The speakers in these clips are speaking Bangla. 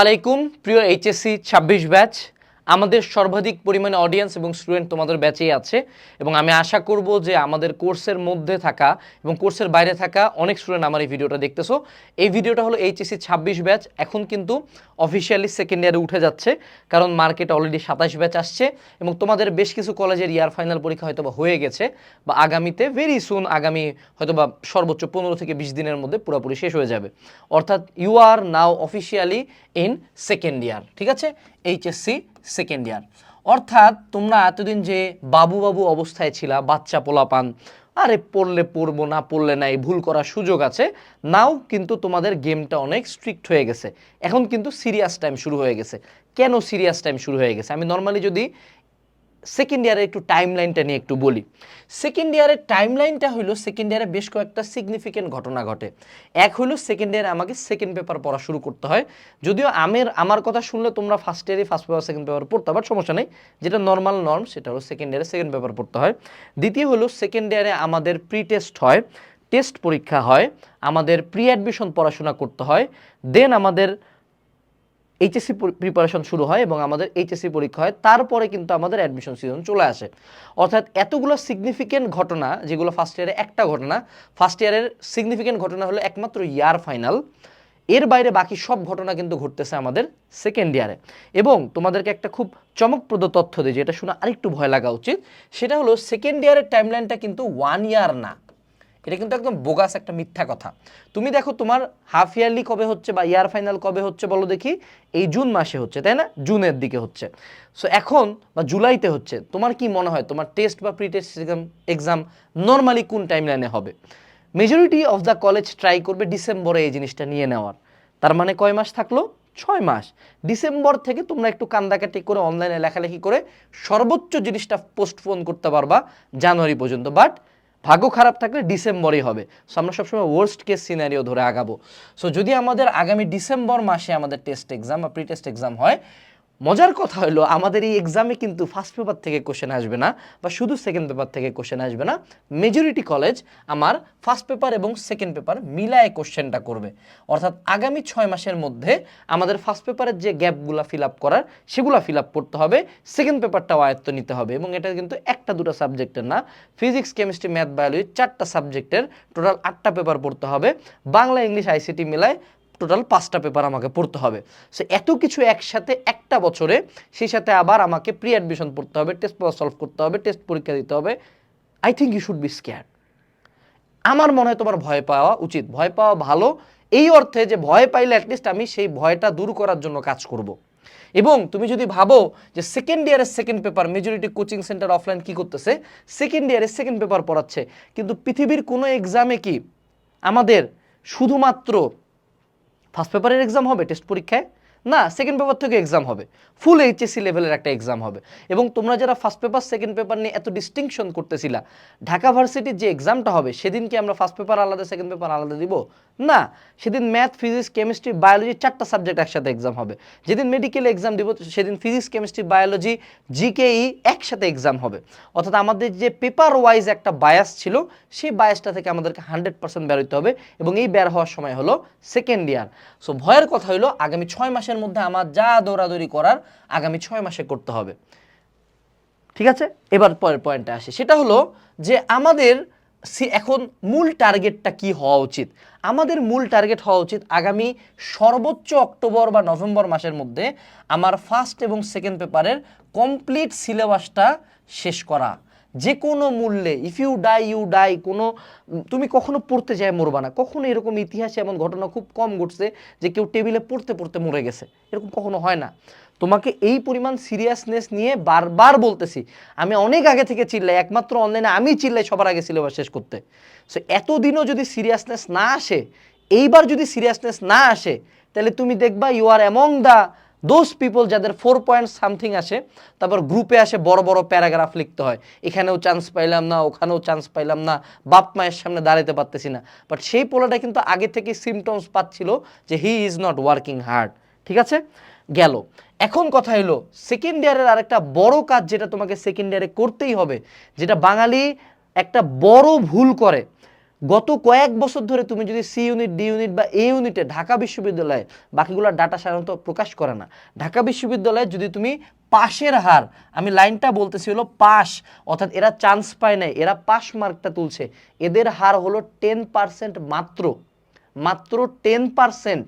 আলাইকুম প্রিয় এইচএসসি ছাব্বিশ ব্যাচ। আমাদের সর্বাধিক পরিমাণে অডিয়েন্স এবং স্টুডেন্ট তোমাদের ব্যাচেই আছে। এবং আমি আশা করব যে আমাদের কোর্সের মধ্যে থাকা এবং কোর্সের বাইরে থাকা অনেক স্টুডেন্ট আমার এই ভিডিওটা দেখতেছো। এই ভিডিওটা হলো এইচএসসি ছাব্বিশ ব্যাচ এখন কিন্তু অফিসিয়ালি সেকেন্ড ইয়ারে উঠে যাচ্ছে, কারণ মার্কেট অলরেডি সাতাশ ব্যাচ আসছে এবং তোমাদের বেশ কিছু কলেজের ইয়ার ফাইনাল পরীক্ষা হয়তো বা হয়ে গেছে বা আগামীতে ভেরি সুন আগামী হয়তো বা সর্বোচ্চ পনেরো থেকে বিশ দিনের মধ্যে পুরোপুরি শেষ হয়ে যাবে। অর্থাৎ you are now officially in second year ঠিক আছে? এইচএসসি সেকেন্ড ইয়ার অর্থাৎ তোমরা এতদিন যে বাবু বাবু অবস্থায় ছিলা, বাচ্চা পোলাপান, আরে পড়লে পড়ব, না পড়লে না, এই ভুল করার সুযোগ আছে, নাও কিন্তু তোমাদের গেমটা অনেক স্ট্রিক্ট হয়ে গেছে। এখন কিন্তু সিরিয়াস টাইম শুরু হয়ে গেছে। কেন সিরিয়াস টাইম শুরু হয়ে গেছে? আমি নর্মালি যদি সেকেন্ড ইয়ারের একটু টাইম লাইনটা নিয়ে একটু বলি। সেকেন্ড ইয়ারের টাইম লাইনটা হলো সেকেন্ড ইয়ারে বেশ কয়েকটা সিগনিফিকেন্ট ঘটনা ঘটে। এক হলো সেকেন্ড ইয়ারে আমাকে সেকেন্ড পেপার পড়া শুরু করতে হয়। যদিও আমের, আমার কথা শুনলে তোমরা ফার্স্ট ইয়ারে ফার্স্ট পেপার সেকেন্ড পেপার পড়তে বাট সমস্যা নেই। যেটা নর্মাল নর্ম সেটা হলো সেকেন্ড ইয়ারে সেকেন্ড পেপার পড়তে হয়। দ্বিতীয় হলো সেকেন্ড ইয়ারে আমাদের প্রি টেস্ট হয়। টেস্ট পরীক্ষা হয়। আমাদের প্রি অ্যাডমিশন পড়াশোনা করতে হয়। দেন আমাদের এইচএসসি প্রিপারেশন শুরু হয় এবং আমাদের এইচএসসি পরীক্ষা হয়। তারপরে কিন্তু আমাদের অ্যাডমিশন সিজন চলে আসে। অর্থাৎ এতগুলো সিগনিফিকেন্ট ঘটনা, যেগুলো ফার্স্ট ইয়ারে একটা ঘটনা ফার্স্ট ইয়ারের সিগনিফিকেন্ট ঘটনা হলো একমাত্র ইয়ার ফাইনাল এর বাইরে বাকি সব ঘটনা কিন্তু ঘটতেছে আমাদের সেকেন্ড ইয়ারে এবং তোমাদেরকে একটা খুব চমকপ্রদ তথ্য দিই, যেটা শুনে আরেকটু ভয় লাগা উচিত। সেটা হলো সেকেন্ড ইয়ারের টাইমলাইনটা কিন্তু ওয়ান ইয়ার না। এটা কিন্তু একদম বোগাস একটা মিথ্যা কথা। তুমি দেখো তোমার হাফ ইয়ারলি কবে হচ্ছে বা ইয়ার ফাইনাল কবে হচ্ছে বলো দেখি? এই জুন মাসে হচ্ছে, তাই না? জুনের দিকে হচ্ছে। সো এখন বা জুলাইতে হচ্ছে, তোমার কি মনে হয়? তোমার টেস্ট বা প্রি টেস্ট এক্সাম নর্মালি কোন টাইম লাইনে হবে? Majority of the college try করবে ডিসেম্বরে এই জিনিসটা নিয়ে নেওয়ার। তার মানে কয় মাস থাকল? ছয় মাস। ডিসেম্বর থেকে তোমরা একটু কান্দাকাটি করে অনলাইনে লেখালেখি করে সর্বোচ্চ জিনিসটা পোস্টপোন করতে পারবা জানুয়ারি পর্যন্ত। বাট ভাগ্য খারাপ থাকলে ডিসেম্বরই হবে। সো আমরা সবসময় ওয়ার্স্ট কেস সিনারিও ধরে আগাবো। সো যদি আমাদের আগামী ডিসেম্বর মাসে আমাদের টেস্ট এক্সাম বা প্রি টেস্ট এক্সাম হয় মজার কথা হলো, আমাদের এই এক্সামে কিন্তু ফার্স্ট পেপার থেকে কোশ্চেন আসবে না বা শুধু সেকেন্ড পেপার থেকে কোশ্চেন আসবে না। মেজরিটি কলেজ আমার ফার্স্ট পেপার এবং সেকেন্ড পেপার মিলায় কোশ্চেনটা করবে। অর্থাৎ আগামী ছয় মাসের মধ্যে আমাদের ফার্স্ট পেপারের যে গ্যাপগুলো ফিল আপ করার, সেগুলো ফিল আপ করতে হবে। সেকেন্ড পেপারটাও আয়ত্ত নিতে হবে এবং এটা কিন্তু একটা দুটো সাবজেক্টের না। ফিজিক্স কেমিস্ট্রি ম্যাথ বায়োলজি চারটা সাবজেক্টের টোটাল আটটা পেপার পড়তে হবে। বাংলা ইংলিশ আইসিটি মিলায় টোটাল পাঁচটা পেপার আমাকে পড়তে হবে। সো এত কিছু একসাথে একটা বছরে, সেই সাথে আবার আমাকে প্রি অ্যাডমিশন পড়তে হবে টেস্ট পেপার সলভ করতে হবে টেস্ট পরীক্ষা দিতে হবে। I think you should be scare আমার মনে হয় তোমার ভয় পাওয়া উচিত। ভয় পাওয়া ভালো। এই অর্থে যে ভয় পাইলে অ্যাটলিস্ট আমি সেই ভয়টা দূর করার জন্য কাজ করব। এবং তুমি যদি ভাবো যে সেকেন্ড ইয়ারের second paper majority coaching centre offline কি করতেছে? সেকেন্ড ইয়ারের সেকেন্ড পেপার পড়াচ্ছে। কিন্তু পৃথিবীর কোনো এক্সামে কি আমাদের শুধুমাত্র ফার্স্ট পেপারের এক্সাম হবে টেস্ট পরীক্ষায়। না সেকেন্ড পেপার থেকে এক্সাম হবে। ফুল এইচএসসি লেভেলের একটা এক্সাম হবে। এবং তোমরা যারা ফার্স্ট পেপার সেকেন্ড পেপার নিয়ে এত ডিস্টিংশন করতেছিলা, ঢাকা ভার্সিটির যে এক্সামটা হবে সেদিন কি আমরা ফার্স্ট পেপার আলাদা সেকেন্ড পেপার আলাদা দিব? না, সেদিন ম্যাথ ফিজিক্স কেমিস্ট্রি বায়োলজি চারটা সাবজেক্ট একসাথে এক্সাম হবে। যেদিন মেডিকেল এক্সাম দিব, সেদিন ফিজিক্স কেমিস্ট্রি বায়োলজি জিকেই একসাথে এক্সাম হবে। অর্থাৎ আমাদের যে পেপার ওয়াইজ একটা বায়াস ছিল, সেই বায়াসটা থেকে আমাদেরকে হান্ড্রেড পার্সেন্ট বের হতে হবে এবং এই বের হওয়ার সময় হলো সেকেন্ড ইয়ার সো ভয়ের কথা হলো, আগামী ছয় মাসের মধ্যে আমার যা দৌড়াদৌড়ি করার আগামী ছয় মাসে করতে হবে। ঠিক আছে? এবার পরের পয়েন্টে আসি। সেটা হলো যে আমাদের সি- এখন মূল টার্গেটটা কি হওয়া উচিত? আমাদের মূল টার্গেট হওয়া উচিত আগামী সর্বোচ্চ অক্টোবর বা নভেম্বর মাসের মধ্যে আমার ফার্স্ট এবং সেকেন্ড পেপারের কমপ্লিট সিলেবাসটা শেষ করা। যে কোনো মূল্যে if you die you die কোনো, তুমি কখনো পড়তে যায় মরবা না। কখনো এরকম ইতিহাসে এমন ঘটনা খুব কম ঘটছে যে কেউ টেবিলে পড়তে পড়তে মরে গেছে। এরকম কখনো হয় না। তোমাকে এই পরিমাণ সিরিয়াসনেস নিয়ে বারবার বলতেছি। আমি অনেক আগে থেকে চিল্লাই, একমাত্র অনলাইনে আমি চিল্লাই সবার আগে সিলেবাস শেষ করতে। সো এতদিনও যদি সিরিয়াসনেস না আসে, এইবার যদি সিরিয়াসনেস না আসে, তাহলে তুমি দেখবা you are among the those people যাদের ফোর পয়েন্ট সামথিং আসে, তারপর গ্রুপে আসে বড় বড় প্যারাগ্রাফ লিখতে হয়। এখানেও চান্স পাইলাম না, ওখানেও চান্স পাইলাম না, বাপ মায়ের সামনে দাঁড়াতে পারতেছি না। বাট সেই পোলাটা কিন্তু আগে থেকে সিমটমস পাচ্ছিল যে he is not working hard ঠিক আছে? গেল। এখন কথা হলো সেকেন্ড ইয়ারের আরেকটা বড় কাজ যেটা তোমাকে সেকেন্ড ইয়ারে করতেই হবে, যেটা বাঙালি একটা বড় ভুল করে। গত কয়েক বছর ধরে তুমি যদি সি ইউনিট ডি ইউনিট বা এ ইউনিটে ঢাকা বিশ্ববিদ্যালয়ে বাকিগুলোর ডাটা সাধারণত প্রকাশ করে না, ঢাকা বিশ্ববিদ্যালয়ে যদি তুমি পাশের হার, আমি লাইনটা বলতেছি হলো পাস অর্থাৎ এরা চান্স পায় নাই, এরা পাস মার্কটা তুলছে, এদের হার হলো টেন পার্সেন্ট মাত্র মাত্র টেন পার্সেন্ট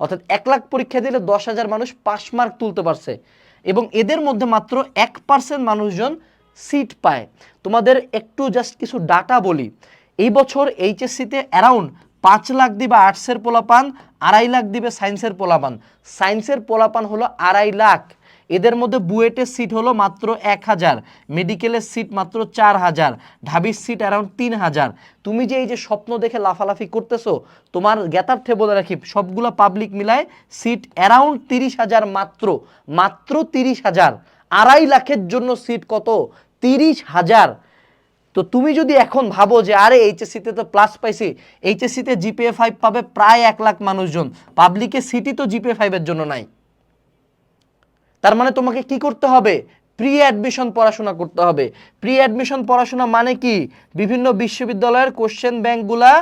অর্থাৎ এক লাখ পরীক্ষা দিলে দশ হাজার মানুষ পাস মার্ক তুলতে পারছে, এবং এদের মধ্যে মাত্র এক পার্সেন্ট মানুষজন সিট পায়। তোমাদের একটু জাস্ট কিছু ডাটা বলি এই বছর এইচএসসিতে অ্যারাউন্ড পাঁচ লাখ দিবে আর্টসের পোলাপান, আড়াই লাখ দিবে সায়েন্সের পোলাপান। সায়েন্সের পোলাপান হলো আড়াই লাখ। এদের মধ্যে বুয়েটের সিট হলো মাত্র এক হাজার। মেডিকেলের সিট মাত্র চার হাজার। ঢাবির সিট অ্যারাউন্ড তিন হাজার। তুমি যে এই যে স্বপ্ন দেখে লাফালাফি করতেছো, তোমার জ্ঞাতার্থে বলে রাখি, সবগুলো পাবলিক মিলায় সিট অ্যারাউন্ড তিরিশ হাজার মাত্র। মাত্র তিরিশ হাজার। আড়াই লাখের জন্য সিট কত? তিরিশ হাজার। তো তুমি যদি এখন ভাবো যে, আরে এইচএসসিতে তো প্লাস পাইছি এইচএসসিতে জিপিএ ফাইভ পাবে প্রায় এক লাখ মানুষজন পাবলিকে সিটি তো জিপিএ ফাইভের জন্য নাই। তার মানে তোমাকে কি করতে হবে? প্রি অ্যাডমিশন পড়াশোনা করতে হবে। প্রি অ্যাডমিশন পড়াশোনা মানে কি? বিভিন্ন বিশ্ববিদ্যালয়ের কোশ্চেন ব্যাংকগুলা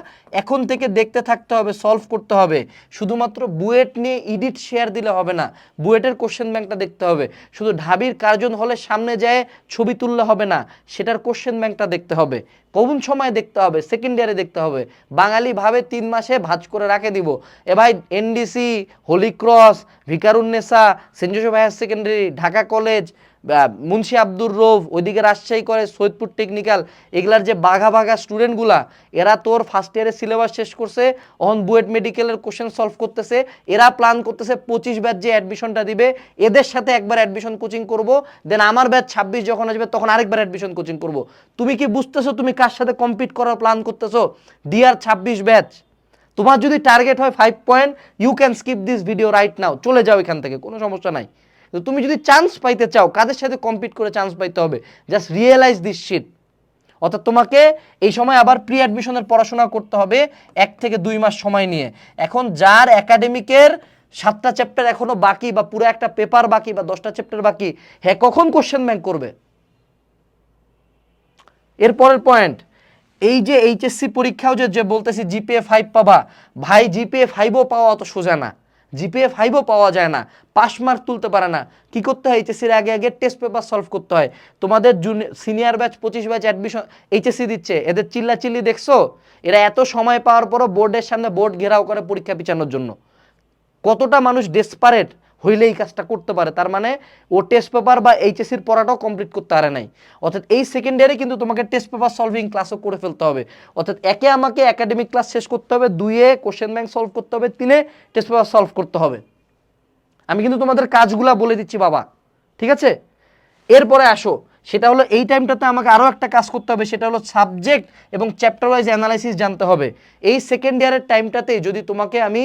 এখন থেকে দেখতে থাকতে হবে সলভ করতে হবে। শুধুমাত্র বুয়েট নিয়ে ইডিট শেয়ার দিলে হবে না, বুয়েটের কোশ্চেন ব্যাংকটা দেখতে হবে। শুধু ঢাবির কার্জন হলে সামনে যায় ছবি তুললে হবে না, সেটার কোশ্চেন ব্যাংকটা দেখতে হবে। কোন সময় দেখতে হবে সেকেন্ড ইয়ারে দেখতে হবে। বাঙালি ভাবে তিন মাসে ভাজ করে রাখে দিব। এ ভাই NDC Holy Cross Viqarunnisa Saint Joseph higher secondary, Dhaka College Munshi Abdur Rouf, ওইদিকে রাজশাহী করে, সৈয়দপুর টেকনিক্যাল এগুলার যে বাঘা বাঘা স্টুডেন্টগুলা এরা তোর ফার্স্ট ইয়ারের সিলেবাস শেষ করছে অন বুয়েট মেডিকেলের কোশ্চেন সলভ করতেছে, এরা প্ল্যান করতেছে পঁচিশ ব্যাচ যে অ্যাডমিশনটা দিবে, এদের সাথে একবার অ্যাডমিশন কোচিং করব দেন আমার ব্যাচ ছাব্বিশ যখন আসবে, তখন আরেকবার অ্যাডমিশন কোচিং করব। তুমি কি বুঝতেছো তুমি কার সাথে কম্পিট করার প্ল্যান করতেছো? ডিআর ছাব্বিশ ব্যাচ তোমার যদি টার্গেট হয় five point you can skip this video right now চলে যাও এখান থেকে, কোনো সমস্যা নাই। তো তুমি যদি চান্স পাইতে চাও, কাদের সাথে কম্পিট করে চান্স পাইতে হবে? জাস্ট রিয়েলাইজ দিস শিট অর্থাৎ তোমাকে এই সময় আবার প্রি অ্যাডমিশনের পড়াশোনা করতে হবে এক থেকে দুই মাস সময় নিয়ে। এখন যার একাডেমিকের সাতটা চ্যাপ্টার এখনও বাকি বা পুরো একটা পেপার বাকি বা দশটা চ্যাপ্টার বাকি হ্যাঁ কখন কোশ্চেন ব্যাংক করবে? এরপরের পয়েন্ট এই যে এইচএসসি পরীক্ষাও যে বলতেছি জিপিএ ফাইভ পাবা। ভাই জিপিএ ফাইভও পাওয়া অত সোজা না। জিপিএ ফাইভও পাওয়া যায় না পাস মার্ক তুলতে পারে না। কি করতে হয়? এইচএসির আগে আগে টেস্ট পেপার সলভ করতে হয়। তোমাদের সিনিয়র ব্যাচ পঁচিশ ব্যাচ অ্যাডমিশন এইচএসসি দিচ্ছে। এদের চিল্লাচিল্লি দেখছ? এরা এত সময় পাওয়ার পরও বোর্ডের সামনে বোর্ড ঘেরাও করে পরীক্ষা পিছানোর জন্য। কতটা মানুষ ডেসপারেট হইলে এই কাজটা করতে পারে। তার মানে ও টেস্ট পেপার বা এইচএসির পড়াটাও কমপ্লিট করতে পারে নাই। অর্থাৎ এই সেকেন্ড ইয়ারে কিন্তু তোমাকে টেস্ট পেপার সলভিং ক্লাসও করে ফেলতে হবে। অর্থাৎ একে আমাকে একাডেমিক ক্লাস শেষ করতে হবে, দুইয়ে কোশ্চেন ব্যাংক সলভ করতে হবে, তিনে টেস্ট পেপার সলভ করতে হবে। আমি কিন্তু তোমাদের কাজগুলা বলে দিচ্ছি, বাবা। ঠিক আছে? এরপরে আসো। সেটা হলো এই টাইমটাতে আমাকে আরও একটা কাজ করতে হবে, সেটা হলো সাবজেক্ট এবং চ্যাপ্টার ওয়াইজ অ্যানালাইসিস জানতে হবে। এই সেকেন্ড ইয়ারের টাইমটাতে যদি তোমাকে আমি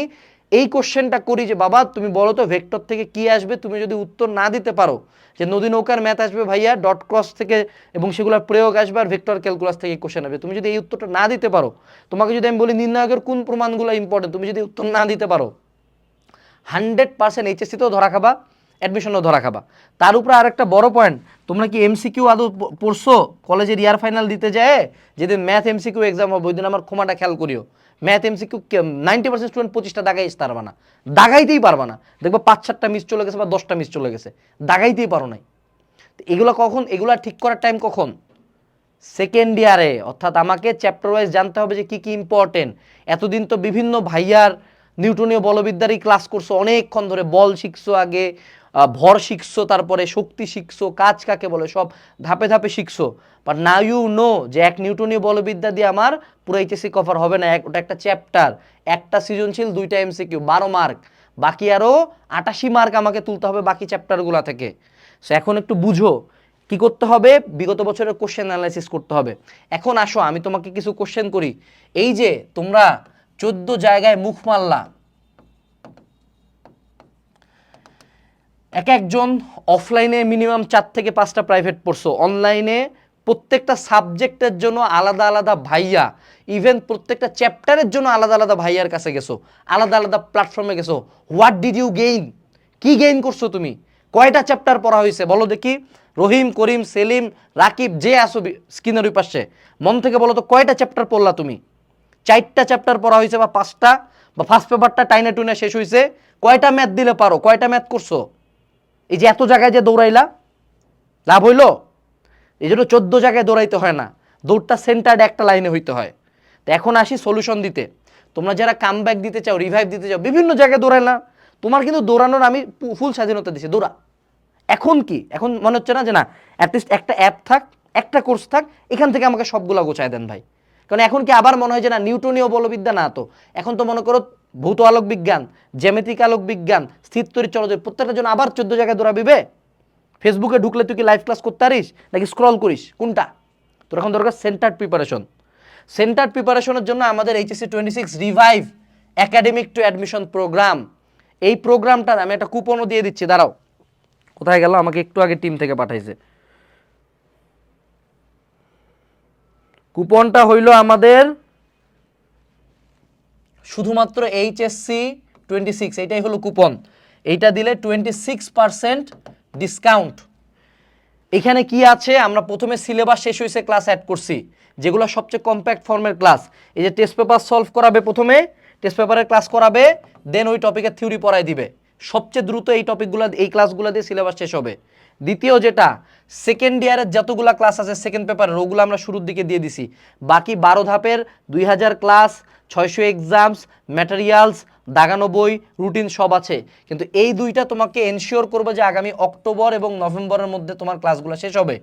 এই কোশ্চেনটা করি যে, বাবা, তুমি বলো তো ভেক্টর থেকে কি আসবে? তুমি যদি উত্তর না দিতে পারো যে, নদী নৌকার ম্যাথ আসবে ভাইয়া ডট ক্রস থেকে এবং সেগুলোর প্রয়োগ আসবে আর ভেক্টর ক্যালকুলাস থেকে কোশ্চেন আসবে। তুমি যদি এই উত্তরটা না দিতে পারো, তোমাকে যদি আমি বলি নির্ণায়কের কোন প্রমাণগুলো ইম্পর্টেন্ট তুমি যদি উত্তর না দিতে পারো হান্ড্রেড পার্সেন্ট এইচএসসিতেও ধরা খাবা অ্যাডমিশনও ধরা খাবা। তার উপরে আরেকটা বড় পয়েন্ট তোমরা কি এমসিকিউ আদৌ পড়ছো? কলেজের ইয়ার ফাইনাল দিতে যায়, যেদিন ম্যাথ এমসিকিউ এক্সাম হবে, ওই দিন আমার ক্ষমাটা খেয়াল করিও। Math MCQ ninety percent student পঁচিশটা দাগাই পারবা না। দাগাইতেই পারবা না। দেখব পাঁচ সাতটা মিস চলে গেছে বা দশটা মিস চলে গেছে। দাগাইতেই পারো নাই। এগুলো কখন? এগুলো ঠিক করার টাইম কখন? সেকেন্ড ইয়ারে অর্থাৎ আমাকে চ্যাপ্টার ওয়াইজ জানতে হবে যে কি কি ইম্পর্টেন্ট এতদিন তো বিভিন্ন ভাইয়ার নিউটনীয় বলবিদ্যারই ক্লাস করছ, অনেকক্ষণ ধরে বল শিখছো আগে। ভর শিখছো, তারপরে শক্তি শিখছো, কাজ কাকে বলে, সব ধাপে ধাপে শিখছো। বাট না ইউ নো যে এক নিউটনীয় বলবিদ্যা দিয়ে আমার পুরো এইচএসসি কভার হবে না ওটা একটা চ্যাপ্টার একটা সৃজনশীল, দুইটা এমসিকিউ বারো মার্ক বাকি আরও আটাশি মার্ক আমাকে তুলতে হবে বাকি চ্যাপ্টারগুলো থেকে। সো এখন একটু বুঝো, কি করতে হবে? বিগত বছরের কোশ্চেন অ্যানালাইসিস করতে হবে। এখন আসো, আমি তোমাকে কিছু কোশ্চেন করি। এই যে তোমরা চোদ্দ জায়গায় মুখ মারলা এক একজন অফলাইনে মিনিমাম চার থেকে পাঁচটা প্রাইভেট পড়ছো। অনলাইনে প্রত্যেকটা সাবজেক্টের জন্য আলাদা আলাদা ভাইয়া ইভেন প্রত্যেকটা চ্যাপ্টারের জন্য আলাদা আলাদা ভাইয়ার কাছে গেছো, আলাদা আলাদা প্ল্যাটফর্মে গেছো। হোয়াট ডিড ইউ গেইন কি গেইন করছ তুমি? কয়টা চ্যাপ্টার পড়া হয়েছে? বলো দেখি। রহিম, করিম, সেলিম, রাকিব, যে আসো স্ক্রিনের ওই পাশে। মন থেকে বলো তো, কয়টা চ্যাপ্টার পড়লা তুমি? চারটা চ্যাপ্টার পড়া হয়েছে বা পাঁচটা? বা ফার্স্ট পেপারটা টাইনে টুনে শেষ হয়েছে কয়টা ম্যাথ দিলে পারো? কয়টা ম্যাথ করছ? এই যে এত জায়গায় যে দৌড়াইলা, লাভ হইল? এই জন্য চোদ্দ জায়গায় দৌড়াইতে হয় না। দৌড়টা সেন্টার্ড একটা লাইনে হইতে হয়। তো এখন আসি সলিউশন দিতে। তোমরা যারা কাম ব্যাক দিতে চাও রিভাইভ দিতে চাও, বিভিন্ন জায়গায় দৌড়াইলা, তোমার কিন্তু দৌড়ানোর আমি ফুল স্বাধীনতা দিছি। দৌড়া। এখন কি? এখন মনে হচ্ছে না যে না অ্যাটলিস্ট একটা অ্যাপ থাক, একটা কোর্স থাক, এখান থেকে আমাকে সবগুলো গোছায় দেন ভাই। কারণ এখন কি আবার মনে হয় যে না, নিউটনীয় বলবিদ্যা না তো? এখন তো মনে করো ভৌত আলোক বিজ্ঞান, জ্যামিতিক আলোক বিজ্ঞান, স্থির তৈরি চলচ্চিত্র প্রত্যেকটা জন্য আবার চোদ্দ জায়গায় দৌড়াবিবে? ফেসবুকে ঢুকলে তুই কি লাইভ ক্লাস করতে পারিস? নাকি স্ক্রল করিস? কোনটা? তোর এখন দরকার সেন্টার্ড প্রিপারেশন সেন্টার্ড প্রিপারেশনের জন্য আমাদের HSC twenty six revive academic to admission programme এই প্রোগ্রামটার আমি একটা কুপনও দিয়ে দিচ্ছি, দাঁড়াও। কোথায় গেল? আমাকে একটু আগে টিম থেকে পাঠাইছে। কুপনটা হইল আমাদের শুধুমাত্র এইচএসসি টোয়েন্টি সিক্স এইটাই হলো কুপন। এইটা দিলে টোয়েন্টি সিক্স পার্সেন্ট ডিসকাউন্ট এখানে কি আছে? আমরা প্রথমে সিলেবাস শেষ হয়েছে ক্লাস অ্যাড করছি। যেগুলো সবচেয়ে কম্প্যাক্ট ফর্মের ক্লাস এই যে টেস্ট পেপার সলভ করাবে প্রথমে টেস্ট পেপারের ক্লাস করাবে দেন ওই টপিকের থিওরি পড়াই দিবে। সবচেয়ে দ্রুত এই টপিকগুলো এই ক্লাসগুলো দিয়ে সিলেবাস শেষ হবে। দ্বিতীয় যেটা সেকেন্ড ইয়ারের যতগুলো ক্লাস আছে সেকেন্ড পেপারের ওগুলো আমরা শুরুর দিকে দিয়ে দিছি। বাকি বারো ধাপের দুই হাজার ক্লাস ছয়শো এক্সামস ম্যাটেরিয়ালস দাগানো বই রুটিন সব আছে। কিন্তু এই দুইটা তোমাকে এনশিওর করবে যে আগামী অক্টোবর এবং নভেম্বরের মধ্যে তোমার ক্লাসগুলো শেষ হবে।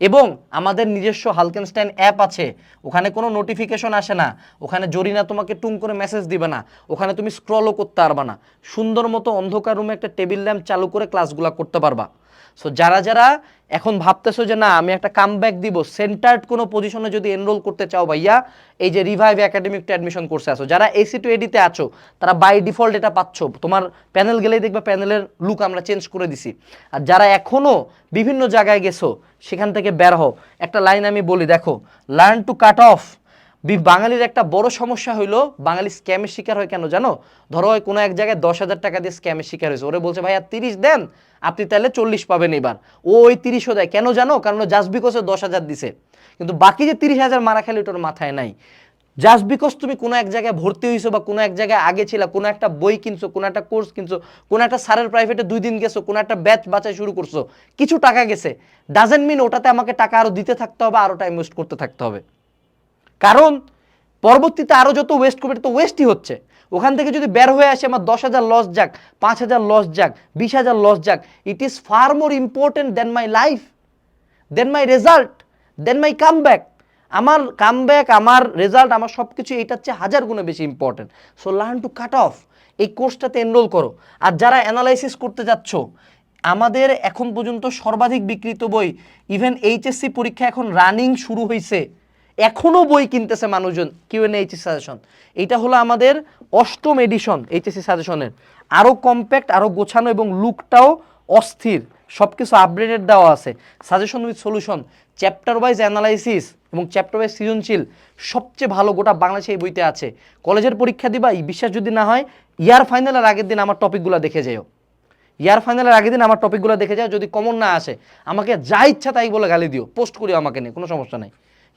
এবং আমাদের নিজস্ব হালকেনস্টাইন অ্যাপ আছে। ওখানে কোনো নোটিফিকেশন আসে না। ওখানে জরিনা তোমাকে টুং করে মেসেজ দিবে না। ওখানে তুমি স্ক্রলও করতে পারবা না। সুন্দর মতো অন্ধকার রুমে একটা টেবিল ল্যাম্প চালু করে ক্লাসগুলো করতে পারবা। সো যারা যারা এখন ভাবতেছো যে না, আমি একটা কাম ব্যাক দিব সেন্টার্ড কোনো পজিশনে যদি এনরোল করতে চাও ভাইয়া, এই যে রিভাইভ একাডেমিকটা অ্যাডমিশন কোর্সে আসো যারা এসি টু এডিতে আছো, তারা বাই ডিফল্ট এটা পাচ্ছ। তোমার প্যানেল গেলেই দেখবে প্যানেলের লুক আমরা চেঞ্জ করে দিছি। আর যারা এখনও বিভিন্ন জায়গায় গেছো, সেখান থেকে বের হও। একটা লাইন আমি বলি, দেখো লার্ন টু কাট অফ বাঙালির একটা বড় সমস্যা হইল, বাঙালি স্ক্যামের শিকার হয় কেন জানো? ধরো কোনো এক জায়গায় দশ হাজার টাকা দিয়ে স্ক্যামের শিকার হয়েছে, ওরে বলছে, ভাইয়া, তিরিশ দেন, আপনি তাহলে চল্লিশ পাবেন এবার। ও ওই তিরিশও দেয়। কেন জানো? কারণ জাস্ট বিকজে দশ হাজার দিছে। কিন্তু বাকি যে তিরিশ হাজার মারা খেলে ওটার মাথায় নাই। জাস্ট বিকজ তুমি কোনো এক জায়গায় ভর্তি হয়েছো বা কোনো এক জায়গায় আগে ছিল, কোনো একটা বই কিনছো, কোনো একটা কোর্স কিনছো, কোনো একটা স্যারের প্রাইভেটে দুই দিন গেছো, কোনো একটা ব্যাচ বাঁচাই শুরু করছ, কিছু টাকা গেছে। ডাজেন্ট মিন ওটাতে আমাকে টাকা আরও দিতে থাকতে হবে আরও টাইম ওয়েস্ট করতে থাকতে হবে। কারণ পরবর্তীতে আরও যত ওয়েস্ট করবে তো ওয়েস্টই হচ্ছে। ওখান থেকে যদি বের হয়ে আসে আমার দশ হাজার লস যাক, পাঁচ হাজার লস যাক, বিশ হাজার লস যাক it is far more important than my life than my result than my come back আমার কাম ব্যাক আমার রেজাল্ট আমার সব কিছু এটার চেয়ে হাজার গুণে বেশি important so learn to cut off এই কোর্সটাতে এনরোল করো। আর যারা অ্যানালাইসিস করতে যাচ্ছ, আমাদের এখন পর্যন্ত সর্বাধিক বিক্রিত বই ইভেন এইচএসসি পরীক্ষা এখন রানিং শুরু হয়েছে এখনও বই কিনতেছে মানুষজন কিউ এন এইচএসি সাজেশন এইটা হলো আমাদের অষ্টম এডিশন এইচএসসি সাজেশনের আরও কম্প্যাক্ট আরও গোছানো এবং লুকটাও অস্থির। সব কিছু আপডেটেড দেওয়া আছে। Suggestion with solution chapter wise analysis এবং চ্যাপ্টার ওয়াইজ সৃজনশীল, সবচেয়ে ভালো গোটা বাংলাদেশে এই বইতে আছে। কলেজের পরীক্ষা দিবা, এই বিশ্বাস যদি না হয় ইয়ার ফাইনালের আগের দিন আমার টপিকগুলো দেখে যেও। ইয়ার ফাইনালের আগের দিন আমার টপিকগুলো দেখে যাও, যদি কমন না আসে, আমাকে যা ইচ্ছা তাই বলে গালি দিও। পোস্ট করিও আমাকে নিয়ে, কোনো সমস্যা নাই।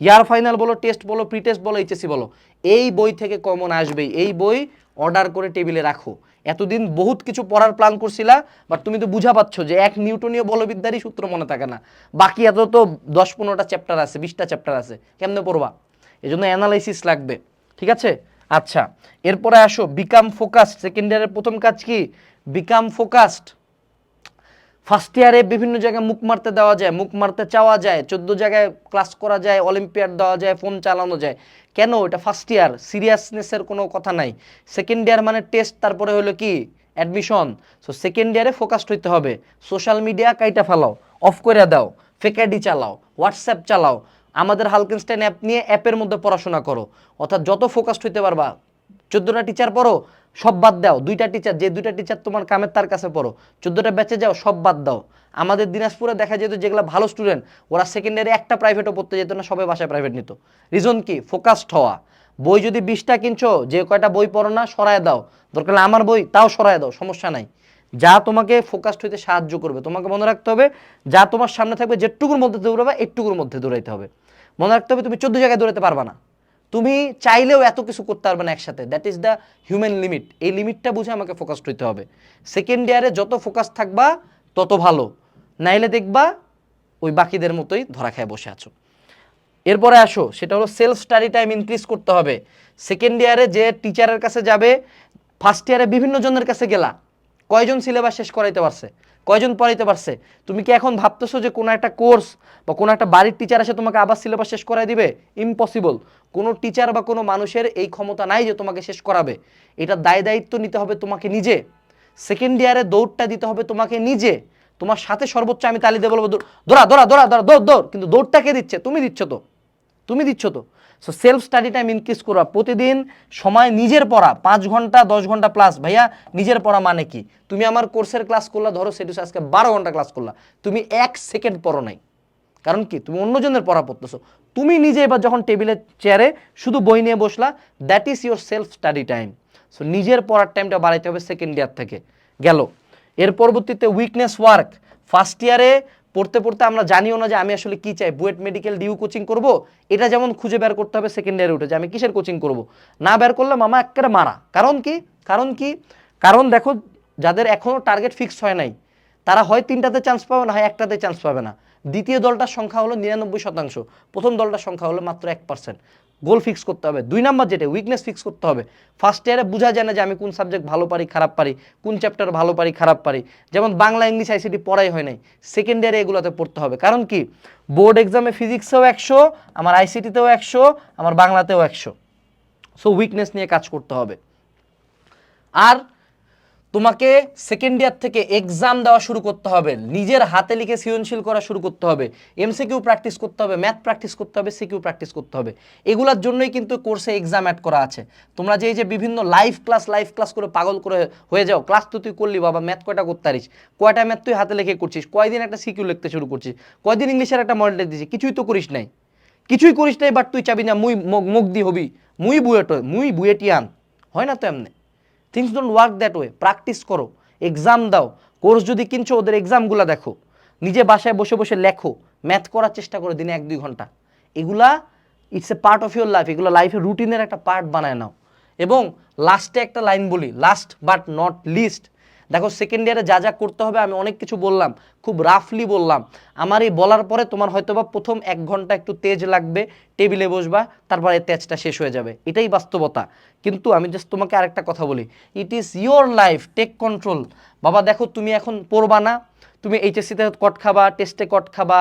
ইয়ার ফাইনাল বলো, টেস্ট বলো প্রি টেস্ট বলো এইচএসসি বলো, এই বই থেকে কমন আসবেই। এই বই অর্ডার করে টেবিলে রাখো। এতদিন বহুত কিছু পড়ার প্ল্যান করছিলা বাট তুমি তো বুঝা পাচ্ছ যে এক নিউটনীয় বলবিদ্যারই সূত্র মনে থাকে না। বাকি এত তো দশ পনেরোটা চ্যাপ্টার আছে, বিশটা চ্যাপ্টার আছে, কেমনে পড়বা? এই জন্য অ্যানালাইসিস লাগবে, ঠিক আছে? আচ্ছা এরপরে আসো বিকাম ফোকাসড সেকেন্ড ইয়ারের প্রথম কাজ কি? বিকাম ফোকাসড ফার্স্ট ইয়ারে বিভিন্ন জায়গায় মুখ মারতে দেওয়া যায়, মুখ মারতে চাওয়া যায়, চোদ্দ জায়গায় ক্লাস করা যায় অলিম্পিয়াড দেওয়া যায় ফোন চালানো যায়। কেন? এটা ফার্স্ট ইয়ার সিরিয়াসনেসের কোনো কথা নাই। সেকেন্ড ইয়ার মানে টেস্ট তারপরে হলো কি? অ্যাডমিশন সো সেকেন্ড ইয়ারে ফোকাসড হইতে হবে। সোশ্যাল মিডিয়া কাইটা ফেলাও অফ করে দাও ফেকাডি চালাও হোয়াটসঅ্যাপ চালাও। আমাদের হালকেনস্টাইন অ্যাপ নিয়ে অ্যাপের মধ্যে পড়াশোনা করো। অর্থাৎ যত ফোকাসড হইতে পারবা, চোদ্দোটা টিচার পড়ো সব বাদ দাও। দুইটা টিচার যে দুইটা টিচার তোমার কামের তার কাছে পড়ো, চোদ্দোটা ব্যাচে যাও, সব বাদ দাও। আমাদের দিনাজপুরে দেখা যেত যেগুলো ভালো স্টুডেন্ট ওরা সেকেন্ডারি একটা প্রাইভেটও পড়তে যেত না, সবাই বাসায় প্রাইভেট নিত। রিজন কি? ফোকাসড হওয়া। বই যদি বিশটা কিনছো, যে কয়টা বই পড়ো না, সরায় দাও। দরকার আমার বই, তাও সরায় দাও, সমস্যা নাই। যা তোমাকে ফোকাসড হইতে সাহায্য করবে, তোমাকে মনে রাখতে হবে, যা তোমার সামনে থাকবে, যেটুকুর মধ্যে দৌড়াবে একটুকুর মধ্যে দৌড়াইতে হবে। মনে রাখতে হবে তুমি চোদ্দ জায়গায় দৌড়াতে পারবা না। তুমি চাইলেও এত কিছু করতে পারবে না একসাথে। That is the human limit এই লিমিটটা বুঝে আমাকে ফোকাসড হইতে হবে। সেকেন্ড ইয়ারে যত ফোকাস থাকবা, তত ভালো। নাইলে দেখবা ওই বাকিদের মতোই ধরা খায় বসে আছো। এরপরে আসো, সেটা হলো সেলফ স্টাডি টাইম ইনক্রিজ করতে হবে। সেকেন্ড ইয়ারে যে টিচারের কাছে যাবে ফার্স্ট ইয়ারে বিভিন্ন জনের কাছে গেলা। কয়জন সিলেবাস শেষ করাইতে পারছে? কয়জন পড়াইতে পারছে? তুমি কি এখন ভাবতেছো যে কোনো একটা কোর্স বা কোনো একটা বাড়ির টিচার এসে তোমাকে আবার সিলেবাস শেষ করাই দিবে? ইম্পসিবল কোনো টিচার বা কোনো মানুষের এই ক্ষমতা নাই যে তোমাকে শেষ করাবে। এটা দায় দায়িত্ব নিতে হবে তোমাকে নিজে। সেকেন্ড ইয়ারে দৌড়টা দিতে হবে তোমাকে নিজে। তোমার সাথে সর্বোচ্চ আমি তালি দিয়ে বলব দৌড়- দৌড়া দৌড়া দৌড়া দৌড়া, দৌড়। কিন্তু দৌড়টা কে দিচ্ছে? তুমি দিচ্ছ তো। তুমি দিচ্ছ তো। So self study time increase করা প্রতিদিন, সময় নিজের পড়া, পাঁচ ঘণ্টা, দশ ঘণ্টা প্লাস ভাইয়া, নিজের পড়া মানে কি? তুমি আমার কোর্সের ক্লাস করলা, ধরো সেটুস আজকে বারো ঘণ্টা ক্লাস করলা। তুমি এক সেকেন্ড পড়ো নাই। কারণ কি? তুমি অন্যজনের পড়া পড়তেছো। তুমি নিজে এবার যখন টেবিলের চেয়ারে শুধু বই নিয়ে বসলা that is your self study time so নিজের পড়ার টাইমটা বাড়াইতে হবে সেকেন্ড ইয়ার থেকে। গেল। এর পরবর্তীতে উইকনেস ওয়ার্ক ফার্স্ট ইয়ারে পড়তে পড়তে আমরা জানিও না যে আমি আসলে কি চাই, বুয়েট মেডিকেল ডিউ কোচিং করব, এটা যেমন খুঁজে বের করতে হবে সেকেন্ড ইয়ারে উঠে যে আমি কিসের কোচিং করব। না বের করলে মামা একেবারে মারা। কারণ কি? কারণ কি? কারণ দেখো, যাদের এখনও টার্গেট ফিক্স হয় নাই, তারা হয় তিনটাতে চান্স পাবে না, হয় একটাতে চান্স পাবে না। দ্বিতীয় দলটার সংখ্যা হলো নিরানব্বই শতাংশ। প্রথম দলটার সংখ্যা হলো মাত্র এক পার্সেন্ট গোল ফিক্স করতে হবে। দুই নাম্বার যেটা উইকনেস ফিক্স করতে হবে। ফার্স্ট ইয়ারে বোঝা যায় না যে আমি কোন সাবজেক্ট ভালো পারি, খারাপ পারি, কোন চ্যাপ্টার ভালো পারি, খারাপ পারি। যেমন বাংলা, ইংলিশ আইসিটি পড়াই হয় নাই। সেকেন্ড ইয়ারে এগুলোতে পড়তে হবে। কারণ কি? বোর্ড এক্সামে ফিজিক্সেও একশো, আমার আইসিটিতেও একশো, আমার বাংলাতেও একশো। সো উইকনেস নিয়ে কাজ করতে হবে। আর তোমাকে সেকেন্ড ইয়ার থেকে এক্সাম দেওয়া শুরু করতে হবে। নিজের হাতে লিখে সৃজনশীল করা শুরু করতে হবে। এমসিকিউ প্র্যাকটিস করতে হবে ম্যাথ প্র্যাকটিস করতে হবে সিকিউ প্র্যাকটিস করতে হবে। এগুলোর জন্যই কিন্তু কোর্সে এক্সাম অ্যাড করা আছে। তোমরা যে এই যে বিভিন্ন লাইভ ক্লাস লাইভ ক্লাস করে পাগল করে হয়ে যাও ক্লাস তো তুই করলি বাবা ম্যাথ কয়টা করতে পারিস? কয়টা ম্যাথ তুই হাতে লিখে করছিস? কয়দিন একটা সিকিউ লিখতে শুরু করছিস? কয়দিন ইংলিশের একটা মডেল দিছিস? কিছুই তো করিস নাই। কিছুই করিস নাই বাট তুই চাবি না, মুই মুখ দি হবি। মুই বুয়েট, মুই বুয়েটিয়ান। হয় না তো এমনি? Things don't work that way practice করো। এক্সাম দাও। কোর্স যদি কিনছো, ওদের এক্সামগুলো দেখো। নিজে বাসায় বসে বসে লেখো। ম্যাথ করার চেষ্টা করো দিনে এক দুই ঘণ্টা। এগুলা it's a part of your life এগুলো লাইফের রুটিনের একটা পার্ট বানায় নাও। এবং লাস্টে একটা লাইন বলি। লাস্ট বাট নট লিস্ট দেখো সেকেন্ড ইয়ারে যা যা করতে হবে, আমি অনেক কিছু বললাম, খুব রাফলি বললাম। আমার এই বলার পরে তোমার হয়তোবা প্রথম এক ঘণ্টা একটু তেজ লাগবে টেবিলে বসবা, তারপরে তেজটা শেষ হয়ে যাবে। এটাই বাস্তবতা। কিন্তু আমি জাস্ট তোমাকে আরেকটা কথা বলি it is your life take control বাবা, দেখো তুমি এখন পড়বা না, তুমি এইচএসসিতে কট খাবা টেস্টে কট খাবা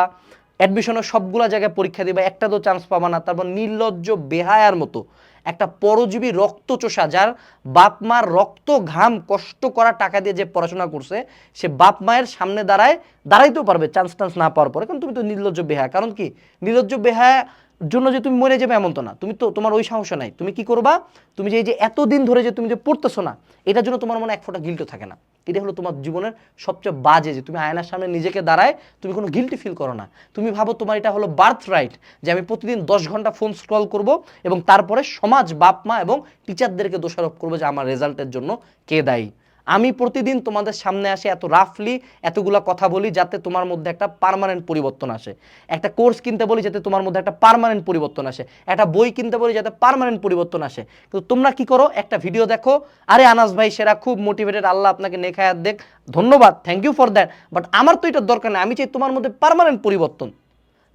অ্যাডমিশনের সবগুলো জায়গায় পরীক্ষা দিবা, একটা তো চান্স পাবা না, তারপর নির্লজ্জ, বেহায়ার মতো। একটা পরজীবী রক্তচোষা যার বাপ মার রক্ত ঘাম কষ্ট করা টাকা দিয়ে যে পড়াশোনা করছে, সে বাপ মায়ের সামনে দাঁড়ায়, দাঁড়াইতেও পারবে চান্স টান্স না পাওয়ার পরে। কারণ তুমি তো নির্লজ্জ বেহায়া। কারণ কি? নির্লজ্জ বেহায়া জন্য যে তুমি মরে যাবে এমন তো না। তুমি তো, তোমার ওই সাহস নাই। তুমি কি করবা? তুমি যে এই যে এতদিন ধরে যে তুমি যে পড়তেছো না, এটার জন্য তোমার মনে এক ফোঁটা গিল্টও থাকে না। এটা হলো তোমার জীবনের সবচেয়ে বাজে যে তুমি আয়নার সামনে নিজেকে দাঁড়ায় তুমি কোনো গিল্টি ফিল করো না। তুমি ভাবো তোমার এটা হলো বার্থ রাইট যে আমি প্রতিদিন দশ ঘণ্টা ফোন স্ক্রল করব এবং তারপরে সমাজ, বাপ, মা এবং টিচারদেরকে দোষারোপ করব যে আমার রেজাল্টের জন্য কে দায়ী। আমি প্রতিদিন তোমাদের সামনে আসে এত রাফলি এতগুলা কথা বলি যাতে তোমার মধ্যে একটা পার্মানেন্ট পরিবর্তন আসে। একটা কোর্স কিনতে বলি যাতে তোমার মধ্যে একটা পার্মানেন্ট পরিবর্তন আসে। একটা বই কিনতে বলি যাতে পারমানেন্ট পরিবর্তন আসে। কিন্তু তোমরা কি করো? একটা ভিডিও দেখো। আরে আনাস ভাই, সেরা, খুব মোটিভেটেড আল্লাহ আপনাকে নেখায়াত দেখ। ধন্যবাদ thank you for that but আমার তো এটার দরকার নেই। আমি চাই তোমার মধ্যে পারমানেন্ট পরিবর্তন।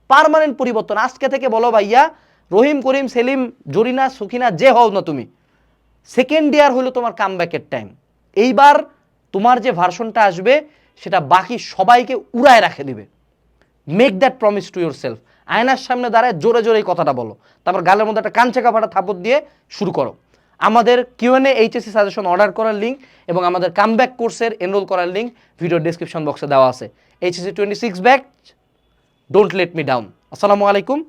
পার্মানেন্ট পরিবর্তন। আজকে থেকে বলো ভাইয়া, রহিম, করিম, সেলিম, জরিনা, সুখিনা, যে হও না তুমি। সেকেন্ড ইয়ার হলো তোমার কামব্যাকের টাইম এইবার তোমার যে ভার্সনটা আসবে, সেটা বাকি সবাইকে উড়ায় রাখে দিবে। Make that promise to yourself আয়নার সামনে দাঁড়ায় জোরে জোরে এই কথাটা বলো। তারপর গালের মধ্যে একটা কাঞ্চে কাপাটা থাপড় দিয়ে শুরু করো। আমাদের কিউএনএ এইচএসসি সাজেশন অর্ডার করার লিঙ্ক এবং আমাদের কামব্যাক কোর্সের এনরোল করার লিঙ্ক ভিডিও ডিসক্রিপশন বক্সে দেওয়া আছে। HSC twenty six back don't let me down আসসালামু আলাইকুম।